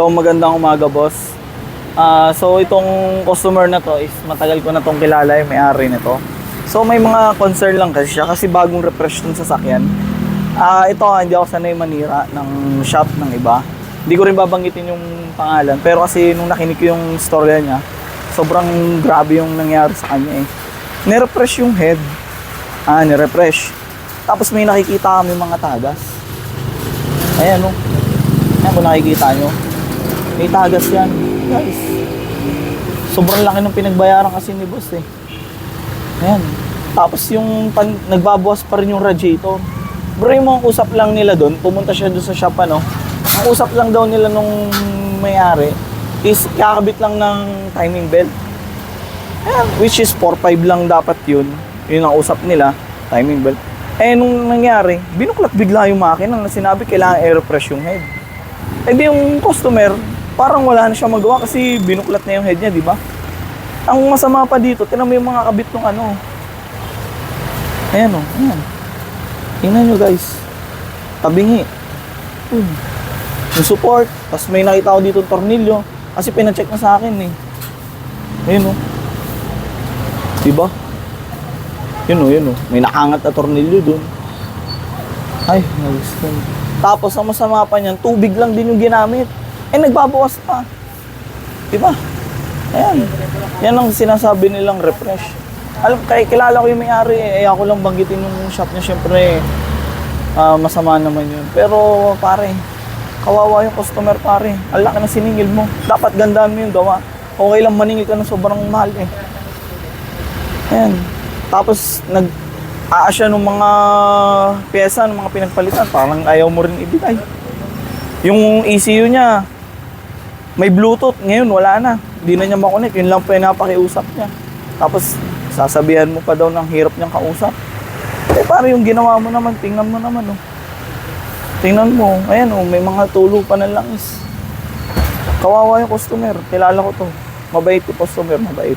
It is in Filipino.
So magandang umaga boss. Ah, so itong customer na to is matagal ko na tong kilala yung may-ari nito. So may mga concern lang kasi siya kasi bagong refresh ng sasakyan. Ah, ito hindi ako sanay manira ng shop ng iba. Hindi ko rin babanggitin yung pangalan pero kasi nung nakinig ko yung storya niya, sobrang grabe yung nangyari sa kanya eh. Nirefresh yung head. Ah, nirefresh. Tapos may nakikita kami mga tagas. Ayan oh. Ayan kung nakikita nyo. May tagas yan. Guys. Sobrang laki ng pinagbayaran kasi ni boss eh. Ayan. Tapos yung pan, nagbabawas pa rin yung radiator. Bro, yung mga usap lang nila doon, pumunta siya doon sa shop ano. Ang usap lang daw nila nung may-ari is kakabit lang ng timing belt. Ayan, which is 4.5 lang dapat yun. Yun ang usap nila, timing belt. Eh, nung nangyari, binuklat bigla yung makina na sinabi kailangan aeropress yung head. Eh di yung customer, parang wala na siya magawa kasi binuklat na yung head niya, di ba? Ang masama pa dito, tinan mo yung mga kabit ng ano. Ayan o, ayan. Tingnan nyo guys. Tabingi. Hmm. Yung support. Tapos may nakita ko dito tornilyo. Kasi pinacheck na sa akin eh. Ayun o. Diba? Yun o, yun o. May nakangat na tornilyo dun. Ay, nagusto. Tapos ang masama pa niyan, tubig lang din yung ginamit. Eh, nagbabawas pa. Diba? Ayan. Yan ang sinasabi nilang refresh. Alam, kay kilala ko yung may-ari eh. Ako lang banggitin yung shop niya. Siyempre, ah, masama naman yun. Pero, pare, kawawa yung customer, pare. Ang laki na siningil mo. Dapat gandaan mo yung gawa. Okay lang maningil ka ng sobrang mahal eh. Ayan. Tapos, nag aasya ng mga pyesa, ng mga pinagpalitan, parang ayaw mo rin ibigay. Yung ECU niya, may Bluetooth. Ngayon, wala na. Hindi na niya makonect. Yun lang pa yung niya. Tapos, sasabihan mo pa daw ng hirap niyang kausap. Eh, para yung ginawa mo naman, tingnan mo naman, oh. Tingnan mo, ayan, oh, may mga tulo pa ng langis. Kawawa yung customer. Kilala ko to. Mabait yung customer, mabait.